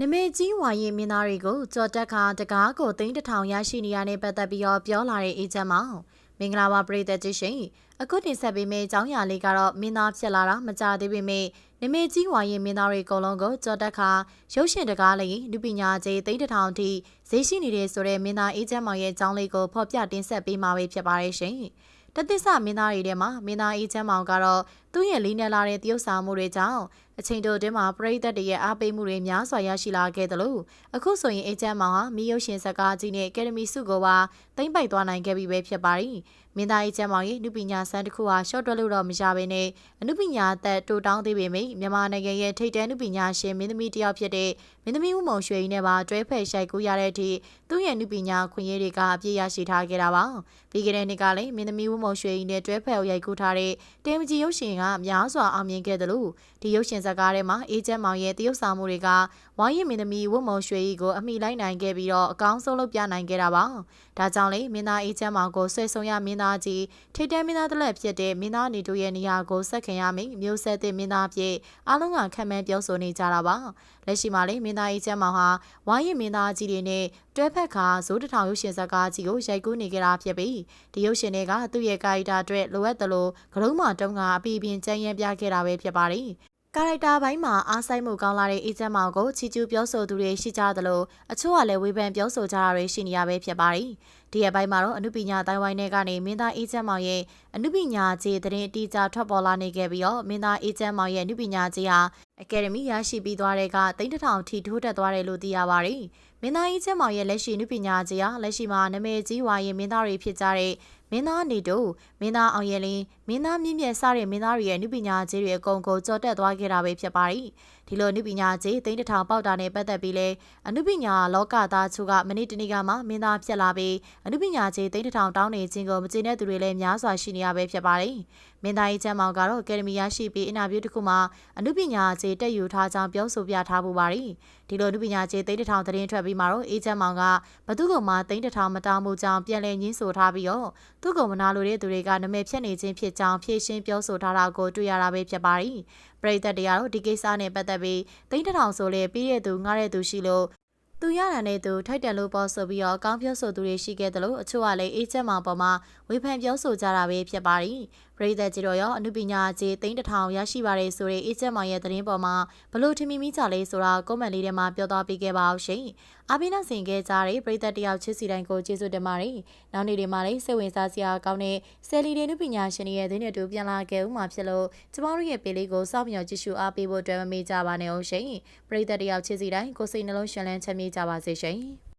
နမေကြီးဝါရင်မင်းသားတွေကိုကြော်တက်ခါတကားကိုသိန်းတစ်ထောင်ရရှိနေရတဲ့ပတ်သက်ပြီးတော့ပြောလာတဲ့အေဂျင့်မောင်မင်္ဂလာပါပရိသတ်ကြီးရှင်အခုတင်ဆက်ပေးမယ့်အကြောင်းအရာလေးကတော့မင်းသားဖြစ်လာတာမကြသေးပေမဲ့နမေကြီးဝါရင်မင်းသားတွေအကုန်လုံးကိုကြော်တက်ခါရုပ်ရှင်တကားလေးလူပညာကြီးသိန်းတစ်ထောင်ထိဈေးရှိနေတဲ့ဆိုတဲ့မင်းသားအေဂျင့်မောင်ရဲ့အကြောင်းလေးကိုဖော်ပြတင်ဆက်ပေးမှာပဲဖြစ်ပါတယ်ရှင်တသစ္စာမင်းသားတွေထဲမှာမင်းသားအေးချမ်းမောင်ကတော့ သူ့ရဲ့လေးနယ်လာတဲ့တရုတ်ဆောင်မှုတွေကြောင့်အချိန်တိုတွင်းမှာပရိသတ်တွေရဲ့အားပေးမှုတွေများစွာရရှိလာခဲ့တယ်လို့အခုဆိုရင်အေးချမ်းမောင်ဟာမီးရုပ်ရှင်ဇာတ်ကားကြီးနဲ့အကယ်ဒမီဆုကိုပါသိမ့်ပိုက်သွားနိုင်ခဲ့ပြီပဲဖြစ်ပါတယ်မင်းသားအေးချမ်းမောင်ရဲ့နုပညာစံတစ်ခုဟာရှော့တွက်လို့တော့မရဘဲနဲ့အနုပညာအသက်တိုးတောင်းသေးပေမယ့်မြန်မာနိုင်ငံရဲ့ထိပ်တန်းနုပညာရှင်မင်းသမီးတစ်ယောက်ဖြစ်တဲ့မင်းသမီးဦးမုံရွှေကြီးနဲ့ပါတွဲဖက်ရှိုက်ကူးရတဲ့အထိသူ့ရဲ့နုပညာခွင့်ရတွေကအပြည့်ရရှိထားခဲ့တာပါပြီးခဲ့တဲ့နှစ်ကလည်းမင်းသမီးဦးမုံရွှေကြီးနဲ့တွဲဖက်ရိုက်ကူးထားတဲ့တဲမကြီးရုပ်ရှင်ကများစွာအောင်မြင်ခဲ့တယ်လို့ဒီရုပ်ရှင်ဇာတ်ကားထဲမှာအေဂျင့်မောင်ရဲ့တရုတ်ဆောင်မှုတွေကဝိုင်းရင်မင်းသမီးဝတ်မုံရွှေကြီးကိုအမိလိုက်နိုင်ခဲ့ပြီးတော့အကောင်းဆုံးလုပ်ပြနိုင်ခဲ့တာပါဒါကြောင့်လေမင်းသားအေဂျင့်မောင်ကိုဆွဲဆုံရမင်းသားကြီးထိတ်တဲမင်းသားတစ်လက်ဖြစ်တဲ့မင်းသားနေတို့ရဲ့နေရာကိုဆက်ခင်ရမိမျိုးဆက်တဲ့မင်းသားဖြစ်အားလုံးကခံမှန်းပြောဆိုနေကြတာပါလက်ရှိမှာလေမင်းသားအေဂျင့်မောင်ဟာဝိုင်းရင်မင်းသားကြီးတွေနဲ့တွဲဖက်ခါဇိုးတထောင်ရုပ်ရှင်ဇာတ်ကားကြီးကိုရိုက်ကူးနေကြတာဖြစ်ပြီးဒီရုပ်ရှင်တွေကသူ့ရဲ့ကာရီတာအတွက်လိုအပ်တယ်လို့ဂလုံးမတုံးကအပီပင်ကြမ်းရမ်းပြခဲ့တာပဲဖြစ်ပါတယ်ကာရိုက်တာဘိုင်းမှာအားဆိုင်မှုကောင်းလာတဲ့အေဂျင့်မောင်ကိုချီကျူးပြောဆိုသူတွေရှိကြသလိုအချို့ကလည်းဝေဖန်ပြောဆိုကြတာတွေရှိနေရပဲဖြစ်ပါတယ်။ဒီရက်ပိုင်းမှာတော့အနုပညာတိုင်းဝိုင်းတွေကနေမင်းသားအေဂျင့်မောင်ရဲ့အနုပညာကြီးသတင်းအတီးကြထွက်ပေါ်လာနေခဲ့ပြီးတော့မင်းသားအေဂျင့်မောင်ရဲ့အနုပညာကြီးဟာအကယ်ဒမီရရှိပြီးသွားတဲ့ကတိန်းတထောင်ထိထိုးတက်သွားတယ်လို့သိရပါတယ်။ မင်းသားအေဂျင့်မောင်ရဲ့လက်ရှိအနုပညာကြီးဟာလက်ရှိမှာနာမည်ကြီးဝါရင်မင်းသားတွေဖြစ်ကြတဲ့မင်းသားနေတို့မင်းသားအောင်ရလင်းမင်းသားမြင့်မြတ်စတဲ့မင်းသားတွေရဲ့နုပညာကြီးတွေအကုန်ကိုကြော်တက်သွားခဲ့တာပဲဖြစ်ပါတယ်။ဒီလိုနုပညာကြီးသိန်းတစ်ထောင်ပေါက်တာနဲ့ပတ်သက်ပြီးလဲအနုပညာလောကသားချို့ကမနေ့တနေ့ကမှမင်းသားဖြစ်လာပြီးအနုပညာကြီးသိန်းတစ်ထောင်တောင်းနေခြင်းကိုမကျေနပ်သူတွေလည်းများစွာရှိနေရပဲဖြစ်ပါတယ်။မင်းသားကြီးချမ်းမောင်ကတော့အကယ်ဒမီရရှိပြီးအင်တာဗျူးတစ်ခုမှာအနုပညာကြီးတက်ယူထားကြောင်းပြောဆိုပြထားပူပါတယ်။ဒီလိုအနုပညာကြီးသိန်းတစ်ထောင်သတင်းထွက်ပြီးမှတော့အေးချမ်းမောင်ကဘသူ့ကောင်မှသိန်းတစ်ထောင်မတောင်းမှုကြောင့်ပြန်လည်ညှင်းဆိုထားပြီးတော့သူ့ကောင်မနာလိုတဲ့သူတွေကနမဲဖြတ်နေခြင်းဖြစ်ကြောင်းဖြည့်ရှင်းပြောဆိုထားတာကိုတွေ့ရတာပဲဖြစ်ပါတယ်။ပရိသတ်တွေကတော့ဒီကိစ္စနဲ့ပတ်သက်ပြီးသိန်းတစ်ထောင်ဆိုလေပြီးတဲ့သူငှားတဲ့သူရှိလို့ သူရတာနဲ့သူထိုက်တယ်လို့ပေါ်ဆိုပြီးတော့အကောင်းပြောဆိုသူတွေရှိခဲ့တယ်လို့အချို့ကလည်းအေးချက်မောင်ပေါ်မှာဝေဖန်ပြောဆိုကြတာပဲဖြစ်ပါတယ်။ပရိသတ်ကြီးတို့ရောအမှုပညာကြီးသိန်းတစ်ထောင်ရရှိပါတယ်ဆိုတဲ့အေးချက်မောင်ရဲ့သတင်းပေါ်မှာဘလို့ထင်မိမိကြလဲဆိုတာကွန်မန့်လေးထဲမှာပြောသွားပေးခဲ့ပါအောင်ရှင်။အပိနာဆင်ခဲ့ကြတဲ့ပရိသတ်တယောက်ချစ်စီတိုင်းကိုကျေးဇူးတင်ပါတယ်။နောက်နေ့တွေမှာလည်းစိတ်ဝင်စားစရာကောင်းတဲ့ဆယ်လီတွေနုပညာရှင်တွေရဲ့သတင်းတွေတူပြန်လာခဲ့ဦးမှာဖြစ်လို့ကျမတို့ရဲ့ပေလေးကိုစောင့်မျှော်ကြည့်ရှုအားပေးဖို့အတွက်မမေ့ကြပါနဲ့အောင်ရှင်။ပရိသတ်တယောက်ချစ်စီတိုင်းကိုစိတ်နှလုံးရှင်လန်းချမ်းမြေ့ကြပါစေရှင်။